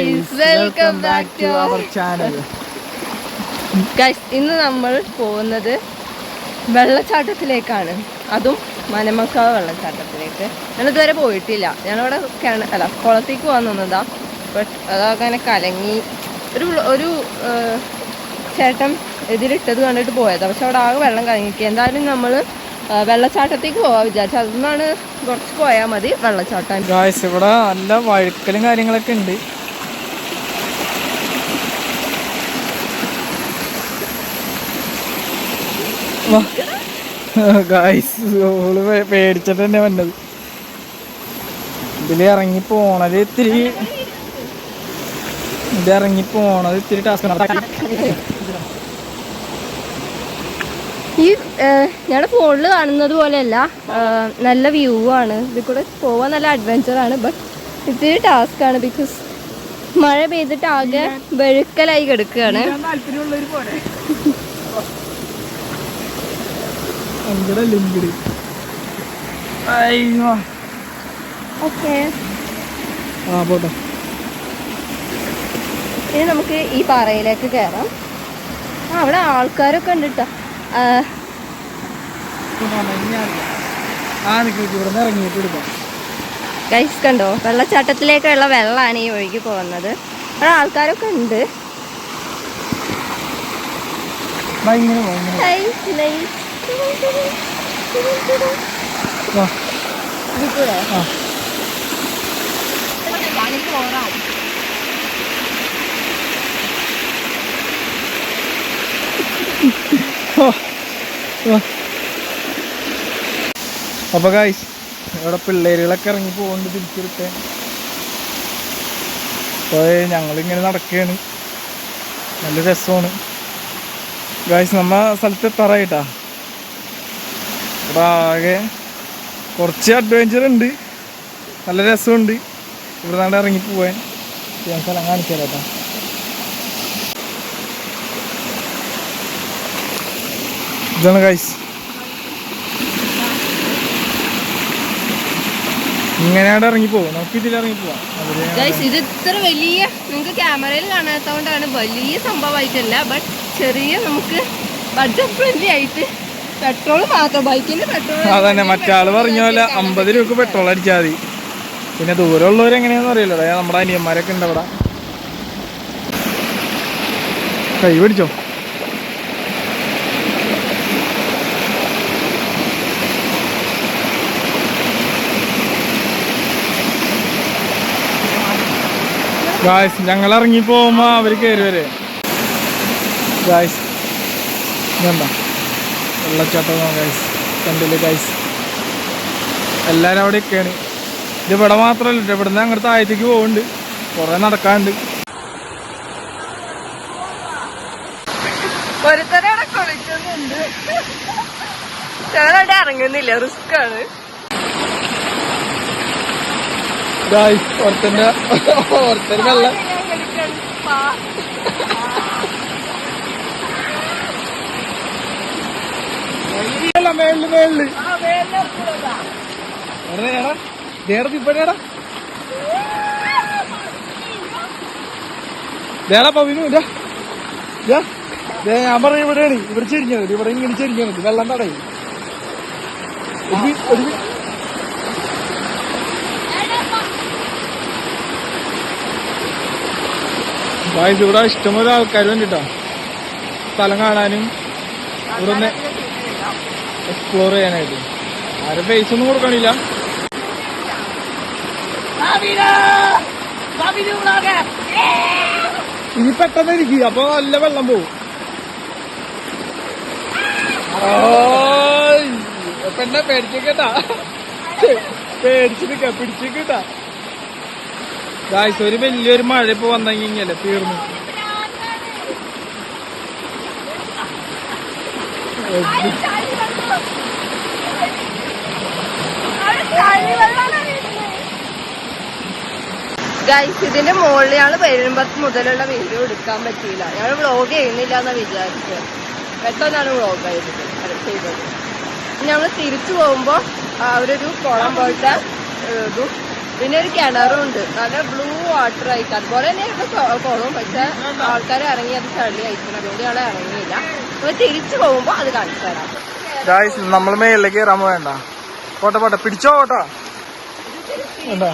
Guys welcome back to our channel guys ഇന്ന് നമ്മൾ പോകുന്നത് വെള്ളച്ചാട്ടത്തിലേക്കാണ്. അതും മനമക്കാവ് വെള്ളച്ചാട്ടത്തിലേക്ക്. ഞാൻ ഇതുവരെ പോയിട്ടില്ല. ഞങ്ങളിവിടെ കിണ അല്ല കുളത്തേക്ക് പോകാൻ നിന്നതാ. ബട്ട് അതങ്ങനെ കലങ്ങി. ഒരു ഒരു ചേട്ടൻ എതിരിട്ടത് കണ്ടിട്ട് പോയതാ. പക്ഷെ അവിടെ ആകെ വെള്ളം കലങ്ങിക്കുക എന്തായാലും നമ്മൾ വെള്ളച്ചാട്ടത്തേക്ക് പോവാ വിചാരിച്ചു. അതൊന്നാണ് കുറച്ച് പോയാൽ മതി വെള്ളച്ചാട്ടം. ഇവിടെ നല്ല വഴുക്കലും കാര്യങ്ങളൊക്കെ ഉണ്ട്. ഗായ്സ് ഓൾ പേടിച്ചിട്ട് തന്നെ വന്നത്. ഇതിൽ ഇറങ്ങി പോണത് ഇത്തിരി ഇത് ഇറങ്ങി പോണത് ഇത്തിരി ടാസ്ക് ഈ ഞാൻ ഞങ്ങളുടെ ഫോണിൽ കാണുന്നത് പോലെയല്ല. നല്ല വ്യൂ ആണ്. ഇതിൽ കൂടെ പോവാൻ നല്ല അഡ്വഞ്ചർ ആണ് ബട്ട് ഇത്തിരി ടാസ്ക് ആണ് ബിക്കോസ് മഴ പെയ്തിട്ട് ആകെ വെഴുക്കലായി കിടക്കുകയാണ്. താല്പര്യമുള്ളവർ പോലെ ഭയങ്കര ലിങ്കിട് അയ്യോ. ഓക്കെ. ആ പോട്ടെ. ഇനി നമുക്ക് ഈ പാറയിലേക്ക് കയറാം ആ അവിടെ ആൾക്കാരൊക്കെ ഉണ്ട് കേട്ടോ ഗൈസ് കണ്ടോ? വെള്ളച്ചാട്ടത്തിലേക്കുള്ള വെള്ളമാണ് ഈ ഒഴുകി പോകുന്നത്. അവിടെ ആൾക്കാരൊക്കെ ഉണ്ട്. ഭയങ്കര ഭയങ്കര നൈസ് നൈസ് അപ്പൊ ഗായ്സ് ഇവിടെ പിള്ളേരുകളൊക്കെ ഇറങ്ങി പോകുന്നുണ്ട് തിരിച്ചെടുത്ത് അപ്പോൾ ഞങ്ങളിങ്ങനെ നടക്കുകയാണ്. നല്ല രസമാണ്. ഗായ്സ് നമ്മ സ്ഥലത്ത് എത്താറായിട്ടാ? ഇവിടെ ആകെ കുറച്ച് അഡ്വഞ്ചർ ഉണ്ട്. നല്ല രസമുണ്ട്. ഇവിടെ നാട് ഇറങ്ങി പോവാൻ. ഞാൻ സ്ഥലം കാണിച്ചു ഇതാണ് കൈസ് ഇങ്ങനെയാണ് ഇറങ്ങി പോകും നമുക്ക് ഇതിൽ ഇറങ്ങി ഇത് ഇത്ര വലിയ നമുക്ക് ക്യാമറയിൽ കാണാത്തതുകൊണ്ടാണ് വലിയ സംഭവമായിട്ടല്ല ബട്ട് ചെറിയ നമുക്ക് ബഡ്ജറ്റ് ഫ്രണ്ട്ലി ആയിട്ട് പെട്രോൾ പെട്രോൾ അതന്നെ മറ്റാൾ പറഞ്ഞ പോലെ അമ്പത് രൂപക്ക് പെട്രോൾ അടിച്ചാൽ മതി. പിന്നെ ദൂരമുള്ളവർ എങ്ങനെയാന്ന് അറിയില്ല. അതായത് നമ്മുടെ അനിയന്മാരൊക്കെ ഉണ്ട് അവിടെ. കൈ പിടിച്ചോ? ഗായ്സ് ഞങ്ങൾ ഇറങ്ങി പോകുമ്പോ അവർ കയറി വരെ. ഗായ്സ് ഇതെന്താ? വെള്ളച്ചാട്ടം ഗൈസ് കണ്ടില്ലേ ഗൈസ് എല്ലാരും അവിടെ ഒക്കെയാണ് ഇത് ഇവിടെ മാത്രമല്ല. ഇവിടുന്ന് അങ്ങോട്ട് താഴത്തേക്ക് പോകുന്നുണ്ട് കുറെ നടക്കാണ്ട് ചിലരവിടെ ഇറങ്ങുന്നില്ല. റിസ്ക് ആണ്. ഒരുത്തന്റെ ഒരുത്തര് വെള്ളം മേളിൽ മേളിൽ. എവിടെയാടാ ദേടത്ത് ഇപ്പഴേടാ ദേടാ പവിനു ഇതാ ഇതാ. ദേ, ഞാൻ പറഞ്ഞ ഇവിടെയാണ്. ഇവിടെ ചെരിഞ്ഞത് ഇവിടെ ഇങ്ങനെ ചെരിഞ്ഞത് വെള്ളം തടയും. ഇവിടെ ഇഷ്ടംപോലെ ആൾക്കാർ വേണ്ടിട്ടോ സ്ഥലം കാണാനും. ഇവിടെ എക്സ്പ്ലോർ ചെയ്യാനായിട്ട്. ആരും പൈസ ഒന്നും കൊടുക്കണില്ല. ഇനി പെട്ടെന്ന് ഇരിക്കുക അപ്പൊ നല്ല വെള്ളം പോവും. പെണ്ണെ പേടിച്ചേക്കട്ടാ പേടിച്ച് നിക്ക പിടിച്ചേക്കട്ടാ ഗായ്സ് ഒരു വലിയൊരു മഴ ഇപ്പൊ വന്നു കഴിഞ്ഞാലേ തീർന്നു. ഗൈസ് ഇതിന്റെ മുകളിൽ ഞങ്ങൾ വരുമ്പത്ത് മുതലുള്ള വീഡിയോ എടുക്കാൻ പറ്റിയില്ല. ഞങ്ങൾ വ്ളോഗ് ചെയ്യുന്നില്ല എന്നാ വിചാരിച്ചത്. പെട്ടെന്നാണ് വ്ളോഗ് ചെയ്തത് ചെയ്തത്. ഞങ്ങൾ തിരിച്ചു പോകുമ്പോ അവരൊരു കുളം പോലത്തെ ഇതും. പിന്നെ ഒരു കിണറും ഉണ്ട്. നല്ല ബ്ലൂ വാട്ടർ ആയിട്ട്. അതുപോലെ തന്നെ ഇവിടെ കുളവും പക്ഷെ ആൾക്കാർ ഇറങ്ങി അത് ചളി അയക്കണം. അതുകൊണ്ട് ഞങ്ങൾ ഇറങ്ങിയില്ല അപ്പൊ തിരിച്ചു പോകുമ്പോ അത് കാണിച്ചു തരാം. നമ്മൾ മേളിലേക്ക് കയറാൻ വേണ്ട പോട്ടെ പോട്ടെ പിടിച്ചോ പോട്ടോ എന്താ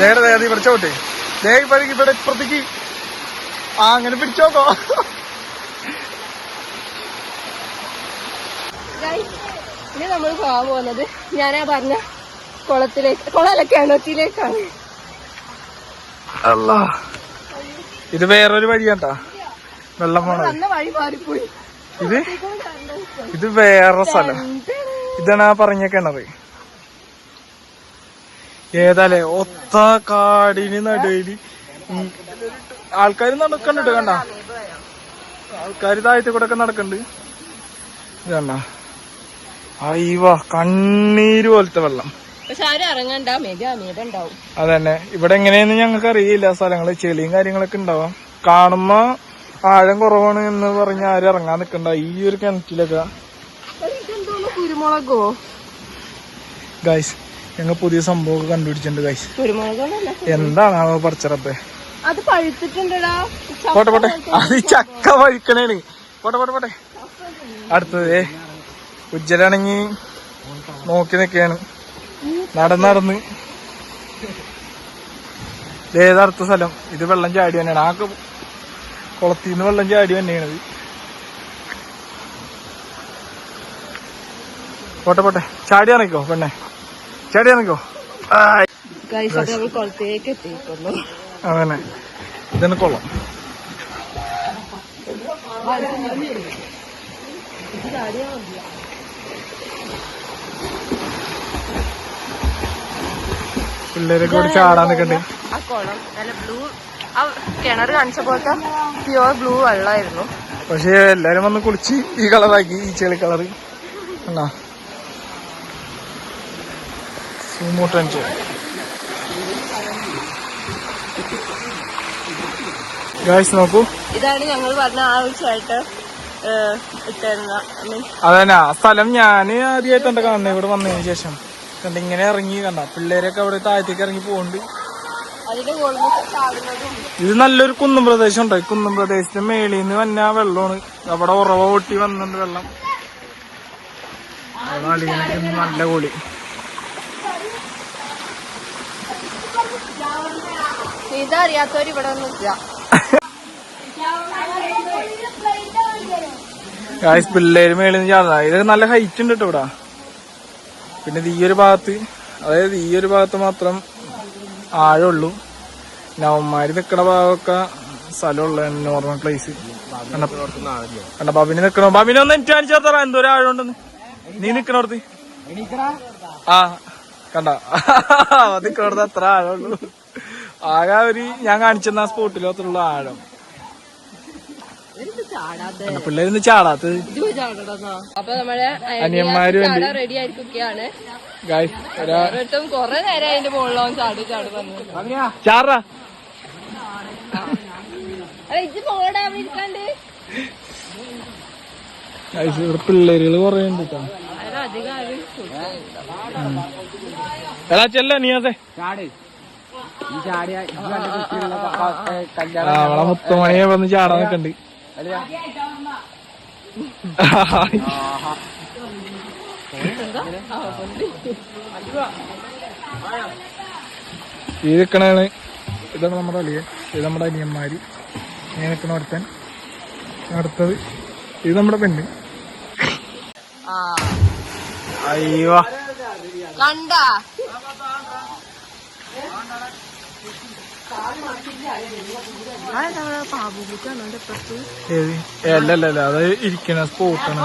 നേരെ നേരെ നീ പിടിച്ചോട്ടെ ദേ ഇവിടെ ഇവിടെ ഇപ്പുറത്തേക്ക്. ആ അങ്ങനെ പിടിച്ചോക്കോ. ഇനി നമ്മൾ പോകാൻ പോകുന്നത്. ഞാനാ പറഞ്ഞ കുളത്തിലേക്ക് കുളമല്ല കിണറ്റിലേക്കാണ്. അല്ല ഇത് വേറൊരു വഴിയാട്ടാ. വെള്ളം പോണത്. വഴി മാറിപ്പോയി. ഇത്? ഇത് വേറെ സ്ഥലം. ഇതാണ് ആ പറഞ്ഞ കിണറ്. ഏതാലേ ഒത്ത കാടിന് നടുവിൽ ആൾക്കാർ നടക്കണ്ടിട്ട് കണ്ട. ആൾക്കാർ താഴത്തെ കൂടെ ഒക്കെ നടക്കണ്ട് കണ്ട. അയ്യവ കണ്ണീര് പോലത്തെ വെള്ളം. പക്ഷെ ആരും ഇറങ്ങണ്ട മേബി അമീബ ഉണ്ടാവും. അതന്നെ. ഇവിടെ എങ്ങനെയെന്ന് ഞങ്ങൾക്ക് അറിയില്ല സ്ഥലങ്ങൾ ചെളിയും കാര്യങ്ങളൊക്കെ ഉണ്ടാവാം. കാണുമ്പോ ആഴം കുറവാണ് എന്ന് പറഞ്ഞ ആരും ഇറങ്ങാൻ നിക്കണ്ട. ഈ ഒരു കിണറ്റിലൊക്കെ. കുരുമുളകോ? ഗൈസ് ഞങ്ങൾ പുതിയ സംഭവം കണ്ടുപിടിച്ചിട്ടുണ്ട് ഗൈസ് എന്താണ് പറിച്ചറപ്പേ അത് പഴുത്തിട്ടുണ്ടടാ. പോട്ടെ പോട്ടെ. അത് ചക്ക പഴുക്കണേണ്. പോട്ടെ പോട്ടെ പോട്ടെ. അടുത്തത്. ഉജ്ജലാണെങ്കി നോക്കി നിക്കാണ് നടന്ന് നടന്ന്. ഏത് സ്ഥലം. ഇത് വെള്ളം ചാടി തന്നെയാണ് ആ കുളത്തിൽ നിന്ന് വെള്ളം ചാടി തന്നെയാണിത് പോട്ടെ പോട്ടെ. ചാടി ഇറങ്ങിക്കോ പെണ്ണെ. ചാടി ഇറങ്ങിക്കോ. അങ്ങനെ. ഇതന്നെ കൊള്ളാം. കുളത്തേക്ക് എത്തിക്കുന്നു അങ്ങനെ ഇതാണ് കൊള്ളം പിള്ളേരൊക്കെ കൂടി ചാടാൻ നിൽക്കണ്ടേ ആ കുളം നല്ല ബ്ലൂ. ആ കിണർ കാണിച്ച പോലത്തെ പ്യുവർ ബ്ലൂ വെള്ളമായിരുന്നു പക്ഷെ എല്ലാരും വന്ന് കുളിച്ച് ഈ കളറാക്കി ഈ ചെളി എന്നാ സൂമോട്ടൻസ് ഗായ്സ് നോക്കൂ. ഇതാണ് ഞങ്ങൾ പറഞ്ഞ ആ ഒരു ചേട്ടൻ ഇട്ടിരുന്ന. അതന്നെ ആ സ്ഥലം ഞാൻ ആദ്യമായിട്ടുണ്ട് കാണുന്നത് ഇവിടെ വന്നതിന് ശേഷം. കണ്ട ഇങ്ങനെ ഇറങ്ങി കണ്ട? പിള്ളേരൊക്കെ അവിടെ താഴത്തേക്ക് ഇറങ്ങി പോകുന്നുണ്ട് ഇത് നല്ലൊരു കുന്നും പ്രദേശം ഉണ്ട് കുന്നും പ്രദേശത്തിന്റെ മേളിൽ നിന്ന് വന്ന വെള്ളമാണ്. അവിടെ ഉറവ പൊട്ടി വന്നിട്ടുണ്ട് വെള്ളം. അളിയനൊക്കെ നല്ല കൂടി. ഇതറിയാത്തവര് ഇവിടെ പിള്ളേര് മേളിൽ നിന്ന് ചാടാ ഇത് നല്ല ഹൈറ്റ് ഉണ്ട് കേട്ടോ ഇവിടെ. പിന്നെ ഈ ഒരു ഭാഗത്ത് അതായത് ഈ ഒരു ഭാഗത്ത് മാത്രം ആഴമുള്ളൂ. നവന്മാര് നിക്കണ ഭാഗമൊക്കെ സ്ഥലമുള്ള നോർമൽ പ്ലേസ് കണ്ട ബബിന് നിക്കണോ? ബബിനെ ഒന്ന് എനിക്ക് കാണിച്ചു തരാ. എന്തോ ആഴം ഉണ്ടെന്ന് നീ നിക്കണോടത്ത്? ആ കണ്ട. നിക്കണോടത്ത് അത്ര ആഴമുള്ളൂ. ആകെ ഒരു ഞാൻ കാണിച്ചെന്ന സ്പോട്ടിലോത്തുള്ള ആഴം. പിള്ളേരൊന്നും ചാടാത്തത് ഇത് പോയി ചാടണമെന്നോ അപ്പൊ നമ്മളെ അനിയന്മാരും റെഡി ആയിരിക്കുകയാണ് ഓരോരുത്തരും കൊറേ നേരം അതിന്റെ മുകളിലാവും ചാടി ചാടി വന്നു. ചാടാ. ഇവിടെ പിള്ളേരുകൾ കൊറേ ഉണ്ട്. എടാ ചെല്ല നീയാസേ അവളെ മുത്തുമണിയെ വന്ന് ചാടാൻ നിക്കണ്ട്. ഈ നിക്കണാണ് ഇതാണ് നമ്മുടെ അളിയൻ ഇത് നമ്മുടെ അനിയന്മാര് ഇങ്ങനെ നിക്കണ ഒരുത്തൻ അടുത്തത് ഇത് നമ്മുടെ പെണ്ണ്. ആ. അയ്യോ. കണ്ടാ? പാബുക്കാണ് ഇപ്പുറത്ത് ഏത്? ഏ, അല്ല അല്ല അല്ല. അത് ഇരിക്കണ സ്പോട്ടാണ്.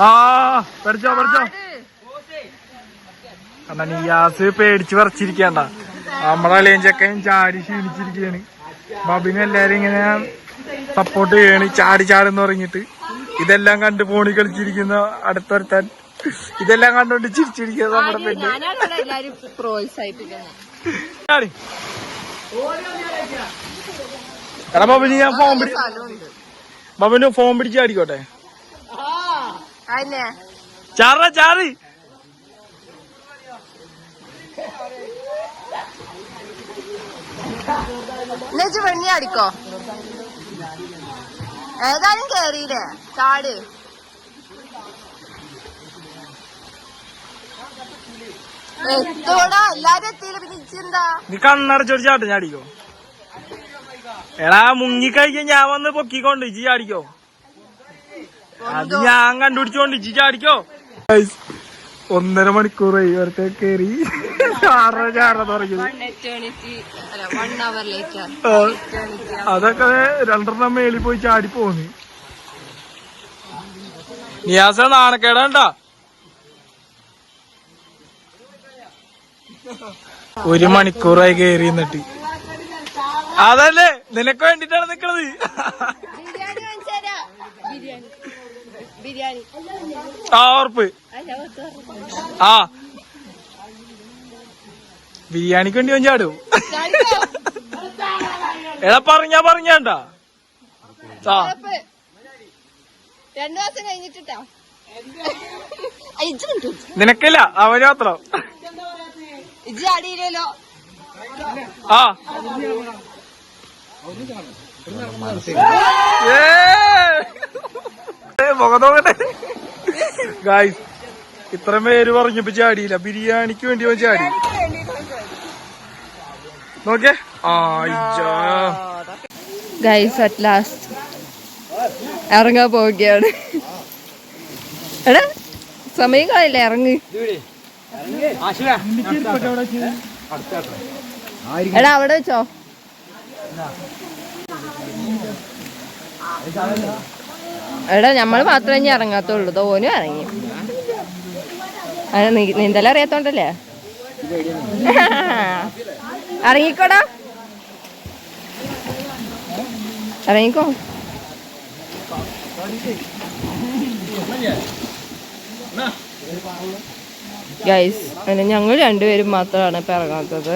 ആ പഠിച്ചോ പഠിച്ചോ. കണ്ട നിയാസ് പേടിച്ച് പറിച്ചിരിക്കണ്ട നമ്മളല്ലേ ചെക്കൻ ചാടി ക്ഷീണിച്ചിരിക്കയാണ്. ബബിനും എല്ലാരും ഇങ്ങനെ സപ്പോർട്ട് ചെയ്യണ് ചാടി ചാടെന്ന് പറഞ്ഞിട്ട്. ഇതെല്ലാം കണ്ട് ഫോണിൽ കളിച്ചിരിക്കുന്ന അടുത്തൊരുത്താൻ ഇതെല്ലാം കണ്ടോണ്ട് ചിരിച്ചിരിക്കുന്നത് നമ്മുടെ പെണ്ണ്. പ്രോത്സാഹിപ്പിക്കുന്നത്. എടാ ബബിന് ഞാൻ ഫോൺ പിടി ബബിന് ഫോൺ പിടിച്ച് അടിക്കോട്ടെ ചാറ ചാറ് വെണ്ണി അടിക്കോ? ഏതായാലും കേറിയില്ലേ? ചാട് എത്തോടാ എല്ലാരും എത്തിയില്ല പിന്നെ ഇച്ചെന്താ നീ കണ്ണടച്ചോട് ചാട്ട് എടാ മുങ്ങിക്കഴിക്കാൻ ഞാൻ വന്ന് പൊക്കിക്കൊണ്ട് ഇജി ചാടിക്കോ. അത് ഞാൻ കണ്ടുപിടിച്ചോണ്ട് ഇജി ചാടിക്കോ. ഒന്നര മണിക്കൂറായി ഇവർക്ക് കേറി. അതൊക്കെ രണ്ടെണ്ണം മേളിൽ പോയി ചാടി പോന്നി. നിയാസ നാണക്കേടാണ്ടാ? ഒരു മണിക്കൂറായി കയറി എന്നിട്ട് അതല്ലേ? നിനക്ക് വേണ്ടിട്ടാണ് നിക്കണത്. ആ ഉറപ്പ്. ആ. ബിരിയാണിക്ക് വേണ്ടി ഞാൻ ചാടും. എടാ പറഞ്ഞാ പറഞ്ഞാണ്ടാ. രണ്ടു മാസം കഴിഞ്ഞിട്ടാ നിനക്കില്ല അവന് മാത്രം. ഇജ്ജ് അടിയില്ലല്ലോ. ആ. ഗായ്സ് ഇത്ര പേര് പറഞ്ഞപ്പോ ചാടിയില്ല ബിരിയാണിക്ക് വേണ്ടി അവൻ ചാടി നോക്കേ ഗൈസ് അറ്റ് ലാസ്റ്റ് ഇറങ്ങാൻ പോവുകയാണ്. എടാ സമയം കളയില്ല ഇറങ്ങ്. എടാ അവിടെ വെച്ചോ. എടാ നമ്മൾ മാത്രമേ ഇനി ഇറങ്ങാത്തുള്ളൂ തോനും ഇറങ്ങി. നീന്തല അറിയാത്തോണ്ടല്ലേ? ഇറങ്ങിക്കോടാ. ഇറങ്ങിക്കോ. ഗൈസ് അങ്ങനെ ഞങ്ങൾ രണ്ടുപേരും മാത്രമാണ് ഇപ്പം ഇറങ്ങാത്തത്.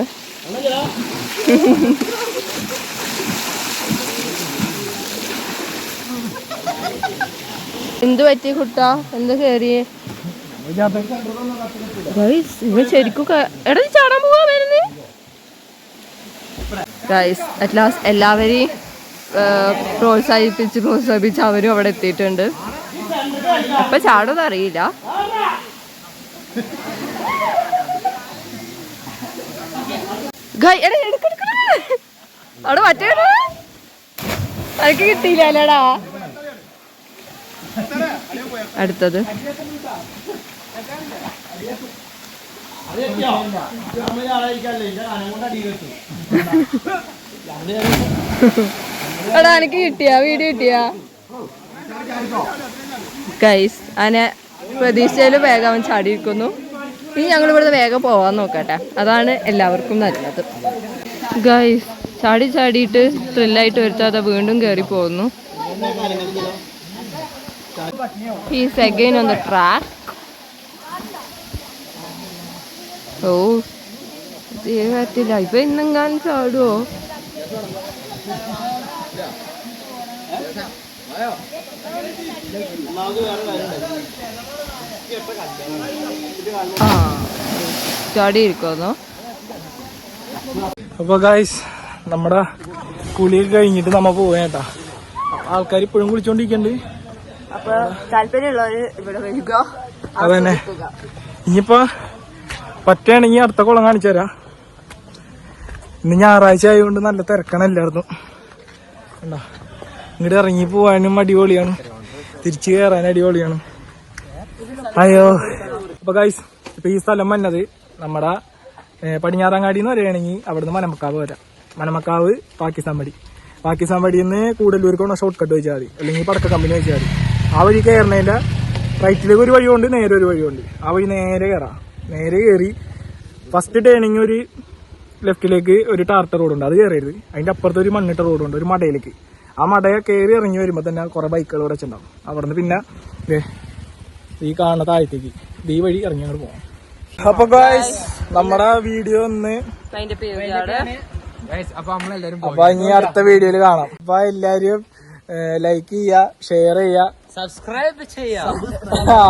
എന്ത് പറ്റി കുട്ടാ? എന്ത് കേറി? ഗൈസ് ഇവ ശരിക്കും എടാ ചാടാൻ പോവാ വരുന്നേ. ഗൈസ് അറ്റ് ലാസ്റ്റ് എല്ലാവരെയും പ്രോത്സാഹിപ്പിച്ച് പ്രോത്സാഹിപ്പിച്ച് അവരും അവിടെ എത്തിയിട്ടുണ്ട്. അപ്പൊ ചാടുമെന്ന് അറിയില്ല അവിടെ മറ്റേ അതൊക്കെ കിട്ടിയില്ല അല്ലടാ. അടുത്തത്. എടാ എനിക്ക് കിട്ടിയാ വീഡിയോ കിട്ടിയാ. ഗൈസ് അതിനെ പ്രതീക്ഷയിൽ വേഗം അവൻ ചാടിയിരിക്കുന്നു ഇനി ഞങ്ങൾ ഇവിടുന്ന് വേഗം പോവാൻ നോക്കട്ടെ. അതാണ് എല്ലാവർക്കും നല്ലത്. ഗൈസ് ചാടി ചാടിയിട്ട് ത്രില്ലായിട്ട് വരുത്താതെ വീണ്ടും കയറി പോകുന്നു. ഹീസ് അഗൈൻ ട്രാക്ക് ഓ പറ്റില്ല ഇപ്പൊ ഇന്നെങ്ങാനും ചാടുവോ? ചാടി ഇരിക്കുന്നു അപ്പൊ ഗായ്സ് നമ്മുടെ കുളിയൊക്കെ കഴിഞ്ഞിട്ട് നമ്മ പോവേട്ടാ ആൾക്കാർ ഇപ്പോഴും കുളിച്ചോണ്ടിരിക്കണ്ട്. അപ്പൊ താല്പര്യമുള്ളവര് ഇവിടെ വരിക. അതന്നെ. ഇനിയിപ്പോ പറ്റുകയാണെങ്കിൽ അടുത്ത കുളം കാണിച്ചു തരാം. ഇന്ന് ഞായറാഴ്ച ആയതുകൊണ്ട് നല്ല തിരക്കാണ് എല്ലായിരുന്നു കണ്ടോ? ഇങ്ങോട്ട് ഇറങ്ങി പോവാനും അടിപൊളിയാണ്. തിരിച്ചു കയറാൻ അടിപൊളിയാണ്. അയ്യോ. അപ്പൊ ഗൈസ് ഇപ്പൊ ഈ സ്ഥലം വന്നത് നമ്മുടെ പടിഞ്ഞാറങ്ങാടി എന്ന് പറയുകയാണെങ്കിൽ അവിടുന്ന് മനമക്കാവ് വരാം. മനമക്കാവ് പാകിസ്ഥാൻ പടി. പാകിസ്ഥാൻ പടിയിൽ നിന്ന് കൂടല്ലൂർക്കാണ് ഷോർട്ട് കട്ട് വെച്ചാൽ മതി. അല്ലെങ്കിൽ പടക്ക കമ്പനി വെച്ചാൽ മതി. ആ വഴി കയറുന്നതിന്റെ റൈറ്റിലേക്ക് ഒരു വഴിയുണ്ട് നേരെ ഒരു വഴിയുണ്ട്. ആ വഴി നേരെ കയറാം നേരെ കയറി ഫസ്റ്റ് ടേണിങ് ഒരു ലെഫ്റ്റിലേക്ക് ഒരു ടാർട്ട റോഡുണ്ട് അത് കയറരുത് അതിന്റെ അപ്പുറത്ത് ഒരു മണ്ണിട്ട റോഡുണ്ട് ഒരു മടയിലേക്ക്. ആ മടയെ കയറി ഇറങ്ങി വരുമ്പോൾ തന്നെ കുറെ ബൈക്കുകൾ ഇവിടെ വെച്ചിട്ടുണ്ടാവും. അവിടുന്ന് പിന്നെ ഈ കാണുന്ന താഴത്തേക്ക് ഈ വഴി ഇറങ്ങി അങ്ങോട്ട് പോകാം അപ്പൊ ഗായ്സ് നമ്മുടെ വീഡിയോ ഒന്ന് അപ്പൊ ഇനി അടുത്ത വീഡിയോയിൽ കാണാം. അപ്പൊ എല്ലാരും ലൈക്ക് ചെയ്യുക ഷെയർ ചെയ്യുക. സബ്സ്ക്രൈബ് ചെയ്യാം ആ.